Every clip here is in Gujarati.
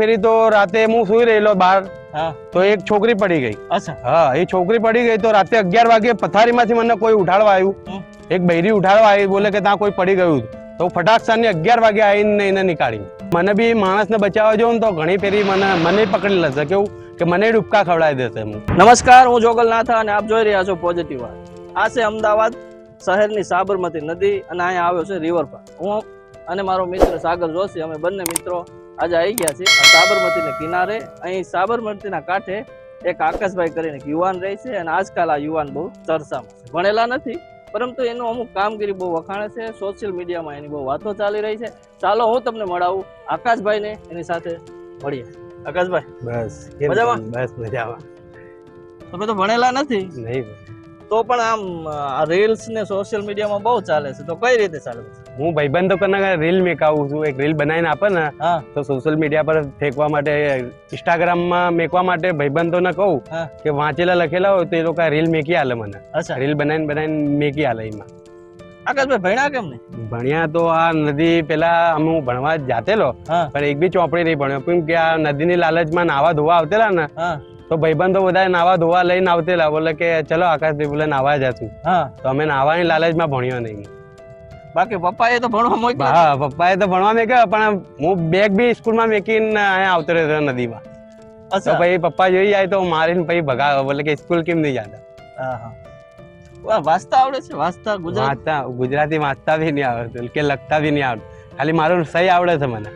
ફેરી તો રાતે હું સુઈ રહેલો બહાર તો એક છોકરી પડી ગઈ. અચ્છા. હા એ છોકરી પડી ગઈ તો રાતે અગિયાર વાગે પથારીમાંથી મને કોઈ ઉઠાડવા આવ્યું. એક બૈરી ઉઠાડવા આવી બોલે કે ત્યાં કોઈ પડી ગયું તો ફટાક અગિયાર વાગે આવીને એને નીકાળી. મને બી માણસને બચાવવા જાઉં તો ઘણી ફેરી મને મને પકડી લેશે. કેવું? કે મને ડૂબકા ખવડાવી દેશે હું નમસ્કાર હું જોગલનાથા અને આપ જોઈ રહ્યા છો પોઝિટિવ આ છે અમદાવાદ શહેરની સાબરમતી નદી અને અહીંયા આવ્યો છે રિવર પર હું અને મારો મિત્ર સાગર જોશી અમે બંને મિત્રો આજે આવી ગયા છે. સાબરમતીના કિનારે અહીં સાબરમતીના કાંઠે એક આકાશભાઈ કરીને યુવાન રહે છે અને આજકાલ આ યુવાન બહુ ચર્ચામાં છે. ભણેલા નથી પરંતુ એનું અમુક કામગીરી બહુ વખાણે છે. સોશિયલ મીડિયામાં એની બહુ વાતો ચાલી રહી છે. ચાલો હું તમને મળાવું આકાશભાઈને એની સાથે મળીએ. આકાશભાઈ બસ મજામાં? બસ મજામાં. તમે તો ભણેલા નથી. નહીં તો પણ આમ રીલ્સ ને સોશિયલ મીડિયામાં બહુ ચાલે છે. તો કઈ રીતે ચાલે હું ભાઈબંધો કને રીલ મેકાવું છું એક રીલ બનાવીને આપે ને તો સોશિયલ મીડિયા પર ફેંકવા માટે ઇન્સ્ટાગ્રામમાં મેકવા માટે ભાઈબંધોને કહું કે વાંચેલા લખેલા હોય તો એ લોકો રીલ મેકી આલે મને. અચ્છા. રીલ બનાવીને બનાવીને મેકી આલે એમાં. આકાશભાઈ ભણ્યા કેમ નહીં? ભણ્યા તો આ નદી પેલા હું ભણવા જાતેલો પણ એક બી ચોપડી નહીં ભણ્યો. કેમ કે આ નદીની લાલચમાં નાવા ધોવા આવતેલા ને તો ભાઈબંધો બધા નાવા ધોવા લઈને આવતેલા. બોલે કે ચલો આકાશભાઈ બોલે નાવા જતું હા. તો અમે નાવાની લાલચમાં ભણ્યો નહીં. બાકી પપ્પાએ તો ભણવા મોકલ્યા હા પપ્પાએ તો ભણવા મેક્યો પણ હું બેગ બી સ્કૂલમાં મેકીને અહીંયા આવતો રહ્યો નદીમાં. તો પછી પપ્પા જોઈ જાય તો મારીને પછી ભગાવે. બોલે કે સ્કૂલ કેમ નહીં જતા? હા હા. વાંચતા આવડે છે વાંચતા ગુજરાતી. વાંચતા ગુજરાતી વાંચતા બી નહીં આવડતું કે લખતા બી નહીં આવડતું. ખાલી મારું સહી આવડે છે મને.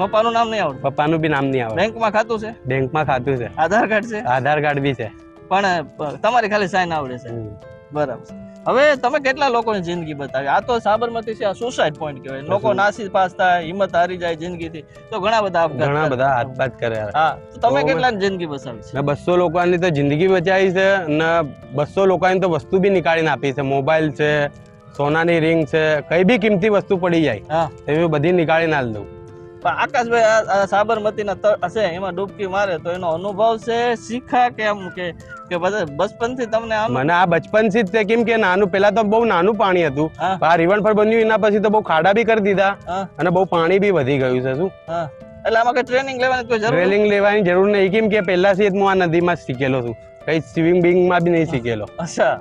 પપ્પાનું નામ નહીં આવડતું? પપ્પાનું બી નામ નહીં આવડે બેંકમાં ખાતું છે? બેંકમાં ખાતું છે. આધાર કાર્ડ છે? આધાર કાર્ડ બી છે. પણ તમારી ખાલી સાઈન આવડે છે. બરાબર. હવે તમે કેટલા લોકોની જિંદગી બતાવી? આ તો સાબરમતી છે આ સુસાઇડ પોઈન્ટ કહેવાય. લોકો નાસી પાસ થાય હિંમત હારી જાય જિંદગીથી. તો ઘણા બધા આપઘાત ઘણા બધા હાથપાત કરે. હા તો તમે કેટલા કેટલાની જિંદગી બચાવી છે? બસો લોકોની તો જિંદગી બચાવી છે ને બસો લોકોની તો વસ્તુ બી નીકાળીને આપી છે. મોબાઈલ છે સોનાની રિંગ છે કઈ બી કિંમતી વસ્તુ પડી જાય હા. એવી બધી નીકાળીને આલ દઉં. પણ આકાશભાઈ આ- સાબરમતીના હશે એમાં ડૂબકી મારે તો એનો અનુભવ છે શીખા કે આમ કે કે બચપનથી તમને મને આ બચપનથી જ તે કેમ કે નાનું પેલા તો બહુ નાનું પાણી હતું. આ રિવર પર બન્યું એના પછી તો બહુ ખાડા બી કરી દીધા અને બહુ પાણી બી વધી ગયું છે શું? એટલે આમાં ટ્રેનિંગ લેવાની કોઈ જરૂર ટ્રેલિંગ લેવાની જરૂર નહીં. કેમ કે પહેલાથી જ હું આ નદીમાં શીખેલો છું. કઈ સ્વિમિંગ બિંગમાં બી નહીં શીખેલો. અચ્છા.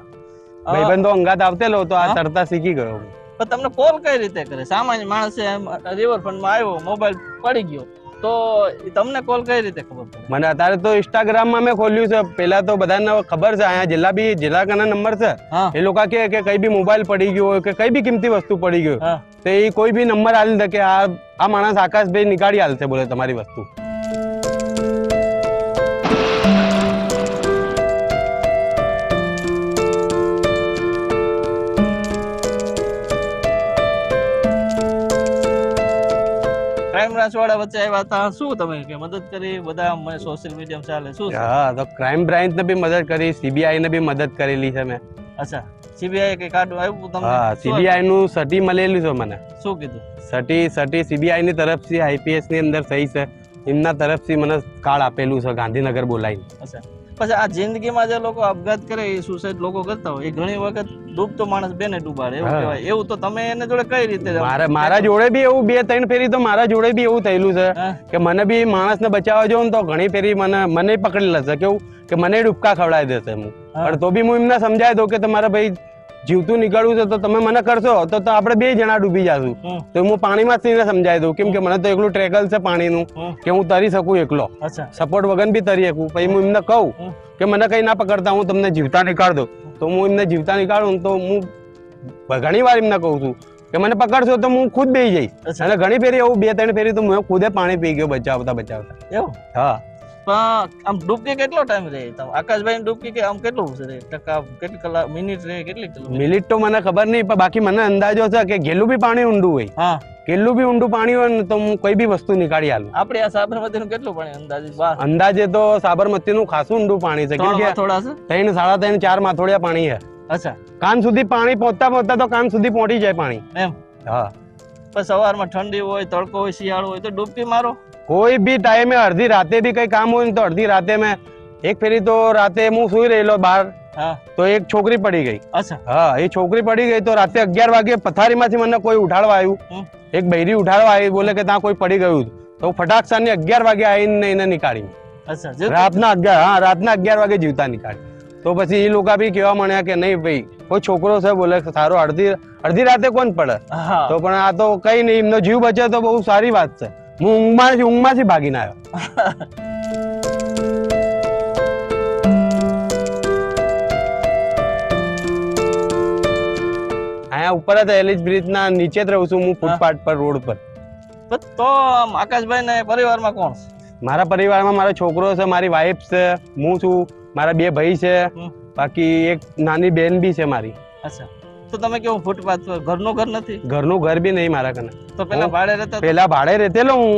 ભાઈબંધો અંગાત આવતેલો તો આ. તરતા શીખી ગયો હું. પણ તમને કોલ કઈ રીતે કરે? સામાન્ય માણસે રિવરફ્રન્ટમાં આવ્યો મોબાઈલ પડી ગયો. તો તમને કોલ કઈ રીતે ખબર પડે? મને અત્યારે તો ઇન્સ્ટાગ્રામમાં મેં ખોલ્યું છે. પેલા તો બધાને ખબર છે અહીંયા જિલ્લા બી જિલ્લા કના નંબર છે. એ લોકો કે કે કઈ બી મોબાઈલ પડી ગયો કે કઈ બી કિંમતી વસ્તુ પડી ગયો તો એ કોઈ બી નંબર આલી દે કે આ આ માણસ આકાશભાઈ નીકાળી હાલશે બોલે તમારી વસ્તુ. બ્રાન્ચ વાળા વચ્ચે આવ્યા હતા. શું તમે કે મદદ કરી? બધા મને સોશિયલ મીડિયા ચાલે. શું હા તો ક્રાઇમ બ્રાન્ચ ને બી મદદ કરી સીબીઆઈ ને બી મદદ કરેલી છે મેં. અચ્છા. સીબીઆઈ કે કાર્ડ આવ્યું તમને? હા સીબીઆઈ નું સટી મળેલું છે મને. શું કીધું? સટી સટી સીબીઆઈ ની તરફથી આઈપીએસની અંદર સહી છે. એમના તરફથી મને કાર્ડ આપેલું છે ગાંધીનગર બોલાઈ અચ્છા. પછી આ જિંદગીમાં જે લોકો અપઘાત કરે એ સુસાઇડ લોકો કરતા હોય એ ઘણી વખત ડૂબતો માણસ બેને ડૂબાડે એવું કહેવાય. એવું તો તમે એને જોડે કઈ રીતે મારા મારા જોડે બી એવું બે ત્રણ ફેરી તો મારા જોડે બી એવું થયેલું છે કે મને બી માણસને બચાવવા જવું ને તો ઘણી ફેરી મને મને પકડી લેશે. કેવું? કે મને ડૂબકા ખવડાવી દેશે હું. પણ તો બી હું એમને સમજાવી દઉં કે તમારા ભાઈ જીવતું નીકળવું છે તો તમે મને કરશો તો તો આપણે બે જણા ડૂબી જાશું. તો હું પાણીમાં જ સમજાવી દઉં કેમ કે મને તો એકલું ટ્રેકલ છે પાણીનું કે હું તરી શકું એકલો. સપોર્ટ વગર બી તરી શકું. પછી હું એમને કહું કે મને કઈ ના પકડતા હું તમને જીવતા નીકાળ દઉં તો હું એમને જીવતા નીકાળું તો હું ઘણી વાર એમને કહું છું કે મને પકડશો તો હું ખુદ બેસી જઈશ. અને ઘણી ફેરી એવું બે ત્રણ ફેરી તો હું ખુદે પાણી પી ગયો બચાવતા બચાવતા. એવું? હા. પણ આમ ડૂબકી કેટલો ટાઈમ રહે? આકાશભાઈ ડૂબકી કે આમ કેટલું છે ટકા કેટલી કલાક મિનિટ રહે? કેટલી મિનિટ તો મને ખબર નહીં પણ બાકી મને અંદાજો છે કે ગેલું બી પાણી ઊંડું હોય. હા. કેટલું બી ઊંડું પાણી હોય ને તો હું કોઈ બી વસ્તુ નીકાળી આલું. આપણે આ સાબરમતી નું કેટલું પાણી અંદાજે? અંદાજે તો સાબરમતી નું ખાસું ઊંડું પાણી છે. કેમ કે ત્રણ સાડા ત્રણ ચાર માથોડિયા પાણી છે. અચ્છા. કાન સુધી પાણી પહોંચતા પહોંચતા તો કાન સુધી પહોંચી જાય પાણી. એમ? હા. પણ સવારમાં ઠંડી હોય તડકો હોય શિયાળો હોય તો ડૂબકી મારો. કોઈ બી ટાઈમે અડધી રાતે બી કઈ કામ હોય ને તો અડધી રાતે મેં એક ફેરી તો રાતે હું સુઈ રહેલો બહાર તો એક છોકરી પડી ગઈ. અચ્છા. હા એ છોકરી પડી ગઈ તો રાતે અગિયાર વાગે પથારીમાંથી મને કોઈ ઉઠાડવા આવ્યું. એક બૈરી ઉઠાડવા આવી બોલે કે ત્યાં કોઈ પડી ગયું તો ફટાક સાંજે અગિયાર વાગે આવીને એને નીકાળી? રાતના અગિયાર હા રાતના અગિયાર વાગે જીવતા નીકાળી તો પછી એ લોકો બી કહેવા માંડ્યા કે નહીં ભાઈ કોઈ છોકરો છે બોલે સારો અડધી અડધી રાતે કોણ પડે? તો પણ આ તો કઈ નહીં એમનો જીવ બચે તો બહુ સારી વાત છે. હું ઊંઘમાં ઊંઘમાંથી ભાગીને આવ્યો. અહીંયા ઉપર જ એલિસ બ્રિજ ના નીચે જ રહું છું હું ફૂટપાથ પર રોડ પર. તો આકાશભાઈ ને પરિવારમાં કોણ મારા પરિવારમાં મારો છોકરો છે મારી વાઈફ છે હું છું મારા બે ભાઈ છે બાકી એક નાની બેન બી છે મારી. અચ્છા. તો તમે કેવું ફૂટપાથ પર ઘરનું ઘર નથી? ઘરનું ઘર બી નહીં મારા કને. તો પેલા ભાડે રહેતા પેલા ભાડે રહેતેલો હું.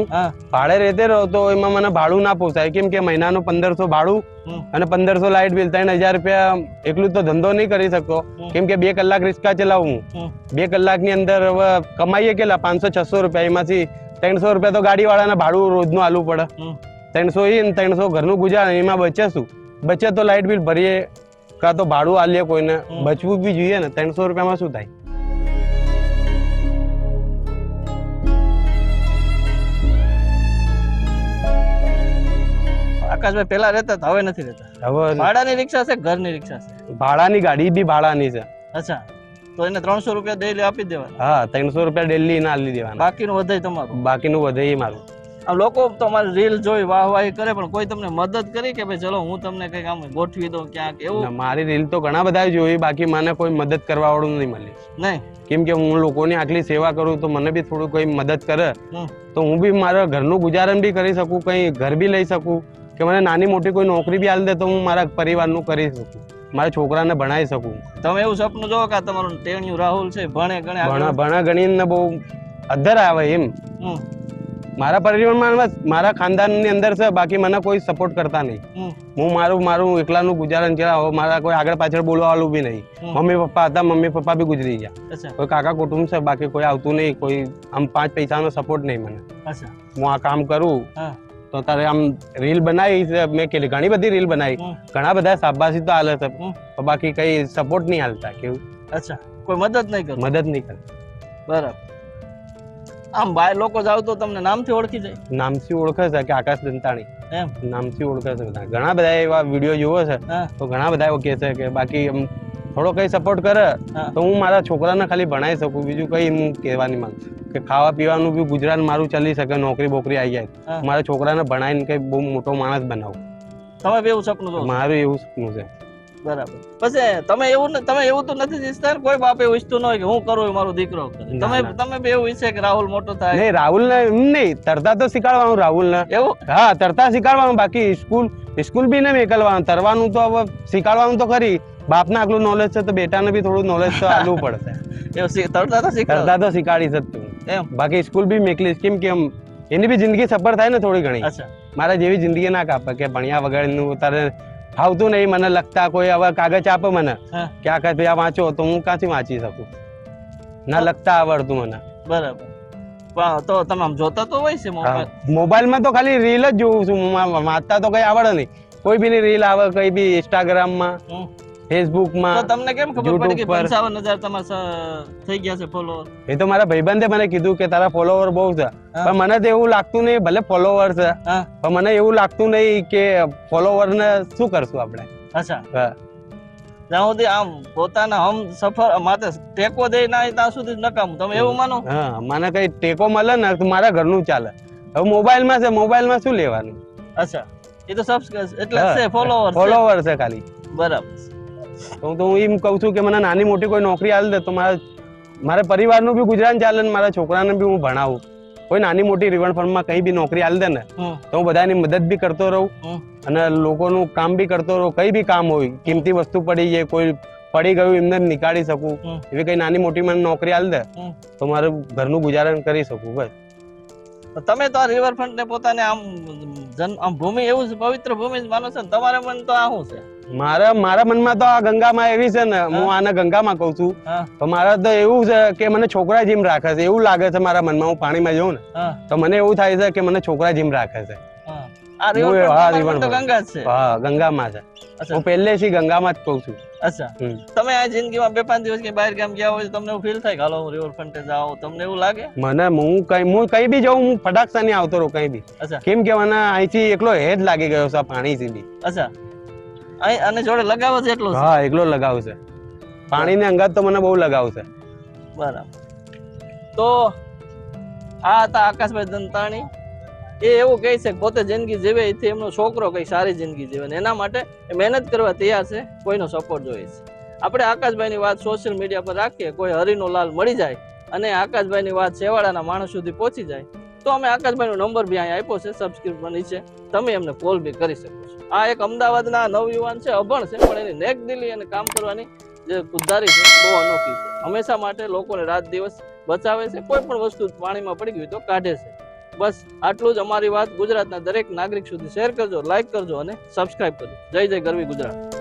ભાડે રહેતેલો તો એમાં મને ભાડું ના પોસાય. કેમ કે મહિનાનું પંદરસો ભાડું અને પંદરસો લાઇટ બિલ ત્રણ હજાર રૂપિયા એકલું તો ધંધો નહીં કરી શકતો. કેમ કે બે કલાક રિક્ષા ચલાવું. બે કલાકની અંદર હવે કમાઈએ કેટલા? પાંચસો છસો રૂપિયા. એમાંથી ત્રણસો રૂપિયા તો ગાડી વાળાને ભાડું રોજનું આલવું પડે. ત્રણસો એ ત્રણસો ઘરનું ગુજાર એમાં બચે શું બચે તો લાઇટ બિલ ભરીએ. કાં તો ભાડું આલીએ કોઈને. બચવું બી જોઈએ ને ત્રણસો રૂપિયામાં શું થાય? આકાશભાઈ પેલા રહેતા હતા, હવે નથી રહેતા? હવે ભાડાની રિક્ષા છે ઘરની રિક્ષા છે? ભાડાની ગાડી બી ભાડાની છે. અચ્છા તો એને ત્રણસો રૂપિયા ડેલી આપી દેવા દેવાના? હા ત્રણસો રૂપિયા ડેલી ના આપી દેવાના. બાકીનું વધે તમારું? બાકીનું વધે એ મારું. લોકો તમારી રીલ જોઈ વાહવાહી કરે પણ કોઈ તમને મદદ કરી કે ભાઈ ચલો હું તમને કંઈક આમ ગોઠવી દઉં ક્યાંક? એવું? મારી રીલ તો ઘણા બધા જોઈ બાકી મને કોઈ મદદ કરવા વાળું નહીં મળ્યું નહીં? કેમ કે હું લોકોની આટલી સેવા કરું તો મને બી થોડું કોઈ મદદ કરે. તો હું બી મારા ઘરનું ગુજારણ બી કરી શકું કંઈ ઘર બી લઈ શકું કે મને નાની મોટી કોઈ નોકરી બી આલી દે તો હું મારા પરિવારનું કરી શકું મારા છોકરાને ભણાવી શકું. તમે એવું સપનું જોવો કે તમારું ટેણિયું રાહુલ છે ભણે ગણે ભણા ભણા ગણીને બહુ અધર આવે એમ. મારા પરિવારમાં મારા ખાનદાનની અંદર છે બાકી મને કોઈ સપોર્ટ કરતા નહીં. હું મારું મારું એકલાનું ગુજારણ ચલાવો મારા કોઈ આગળ પાછળ બોલવાવાળું બી નહીં. મમ્મી પપ્પા હતા મમ્મી પપ્પા બી ગુજરી ગયા. કોઈ કાકા કુટુંબ છે બાકી કોઈ આવતું નહીં કોઈ આમ પાંચ પૈસાનો સપોર્ટ નહીં મને. હું આ કામ કરું તો તારે આમ રીલ બનાવી મેં કેલી ઘણી બધી રીલ બનાવી. ઘણા બધા શાબાશી તો હાલે છે. બાકી કઈ સપોર્ટ નહીં હાલતા કેવું? અચ્છા. કોઈ મદદ નહીં કરે મદદ નહીં કરે બરાબર. આમ બાય લોકો જાવ તો તમને નામથી ઓળખી જાય. નામથી ઓળખે છે કે આકાશ દંતાણી. એમ. નામથી ઓળખે છે બધા. ઘણા બધા એવા વીડિયો જુઓ છે. તો ઘણા બધા એવું કહે છે કે બાકી એમ થોડો કઈ સપોર્ટ કરે તો હું મારા છોકરાને ખાલી ભણાવી શકું. બીજું કઈ હું કહેવાની માંગ કે ખાવા પીવાનું બી ગુજરાત મારું ચાલી શકે નોકરી બોકરી આવી જાય. મારા છોકરાને ભણાવીને કઈ બહુ મોટો માણસ બનાવું. તમે એવું સપનું મારું એવું સપનું છે. બરાબર. પછી તમે એવું તમે એવું તો નથી ઈચ્છતા કોઈ બાપ એવું ઈચ્છતું ન હોય કે હું કરું એ મારો દીકરો ના, તમે તમે બે એવું ઈચ્છે કે રાહુલ મોટો થાય. નહીં રાહુલ ને નહીં તરતા તો શીખવાડવાનું રાહુલ ને એવું? હા તરતા શીખવાડવાનું બાકી સ્કૂલ સ્કૂલ બી ને મેકલવાનું તરવાનું તો હવે શીખવાડવાનું તો ખરી. બાપને આટલું નોલેજ છે તો બેટાને બી થોડું નોલેજ તો આલવું પડશે. તરતા તો તરતા તો શીખવાડી શકતું એમ? બાકી સ્કૂલ બી મેકલીશ કેમ કે એની બી જિંદગી સફળ થાય ને થોડી ઘણી. મારા જેવી જિંદગી ના કાપે કે ભણ્યા વગરનું તારે ફાવતું નહીં મને લખતા કોઈ હવે કાગજ આપે મને. કે આ કાંઈ આ વાંચો તો હું ક્યાંથી વાંચી શકું? ના લખતા આવડતું મને. બરાબર. તો તમે આમ જોતા તો હોય છે મોબાઈલ. મોબાઈલમાં તો ખાલી રીલ જ જોઉં છું. વાંચતા તો કઈ આવડે નહીં. કોઈ બી ની રીલ આવે કઈ બી ઇન્સ્ટાગ્રામમાં હમ. તો તમને કેમ ખબર પડી કે YouTube પર. પંચાવન હજાર તમારા થઈ ગયા છે ફોલોઅર એ તો મારા ભાઈબંધે મને કીધું કે તારા ફોલોવર બહુ છે. પણ મને તો એવું લાગતું નહીં ભલે ફોલોવર છે. પણ મને એવું લાગતું નહીં કે ફોલોવર ને શું કરશું આપણે? અચ્છા. જ્યાં સુધી આમ પોતાના હમ સફર માટે ટેકો દે ના ત્યાં સુધી નકામું. તમે એવું માનો? હા મને કઈ ટેકો મળે ને તો મારા ઘરનું ચાલે. હવે મોબાઈલમાં છે મોબાઈલમાં શું લેવાનું? અચ્છા. એ તો સબસ્ક્રાઇબ એટલે છે ફોલોવર ફોલોઅર છે ખાલી. બરાબર. હું તો હું એમ કહું છું કે મને નાની મોટી કોઈ નોકરી આલી દે તો મારા મારા પરિવારનું બી ગુજરાન ચાલે ને મારા છોકરાને બી હું ભણાવું. કોઈ નાની મોટી રિવરફ્રન્ટમાં કઈ બી નોકરી આલી દે ને તો હું બધાની મદદ બી કરતો રહું અને લોકોનું કામ બી કરતો રહું. કઈ બી કામ હોય કિંમતી વસ્તુ પડી જાય કોઈ પડી ગયું એમને નીકાળી શકું. એવી કઈ નાની મોટી મને નોકરી આલી દે તો મારું ઘરનું ગુજારણ કરી શકું બસ. તમે તો આ રિવરફ્રન્ટ ને પોતાને આમ જન આમ ભૂમિ એવું છે પવિત્ર ભૂમિ જ માનો છો તમારે મન તો આ શું છે? મારા મારા મનમાં તો આ ગંગામાં એવી છે ને હું. આને ગંગામાં કહું છું. તો મારા તો એવું છે કે મને છોકરા જેમ રાખે છે એવું લાગે છે મારા મનમાં હું પાણીમાં જઉં ને તો મને એવું થાય છે કે મને છોકરા જેમ રાખે છે. હા. ગંગા જ છે. હા ગંગામાં છે. હું પહેલેથી ગંગામાં જ કહું છું. અચ્છા. તમે આ જિંદગીમાં બે પાંચ દિવસ કે બહાર ગામ ગયા હોય તમને એવું ફીલ થાય કે હાલો હું રિવરફ્રન્ટે જાઉં. તમને એવું લાગે? મને હું કઈ હું કઈ બી જાઉં હું ફટાકસા નહીં આવતો રહું કઈ બી. કેમ કે મને અહીંથી એકલો હેજ લાગી ગયો છે પાણીથી અચ્છા. અહીં અને જોડે લગાવ છે એટલો હા એકલો લગાવ છે. પાણીની અંગત તો મને બહુ લગાવ છે બરાબર. તો આ હતા આકાશભાઈ દંતાણી. એ એવું કહે છે પોતે જિંદગી જીવે એથી એમનો છોકરો કઈ સારી જિંદગી જીવે ને એના માટે મહેનત કરવા તૈયાર છે કોઈનો સપોર્ટ જોઈએ છે. આપણે આકાશભાઈની વાત સોશિયલ મીડિયા પર રાખીએ કોઈ હરિનો લાલ મળી જાય અને આકાશભાઈની વાત છેવાડાના માણસ સુધી પહોંચી જાય તો અમે આકાશભાઈનો નંબર બી અહીંયા આપ્યો છે સબસ્ક્રિપ્શન નીચે. તમે એમને કોલ બી કરી શકો છો. આ એક અમદાવાદના નવયુવાન છે, અભણ છે, પણ એની નેક દિલ્હી અને કામ કરવાની જે ખુદદારી છે, બહુ અનોખી છે. હંમેશા માટે લોકોને રાત દિવસ બચાવે છે, કોઈ પણ વસ્તુ પાણીમાં પડી ગઈ તો કાઢે છે. બસ, આટલું જ અમારી વાત ગુજરાતના દરેક નાગરિક સુધી શેર કરજો લાઈક કરજો અને સબસ્ક્રાઇબ કરજો. જય જય ગરવી ગુજરાત.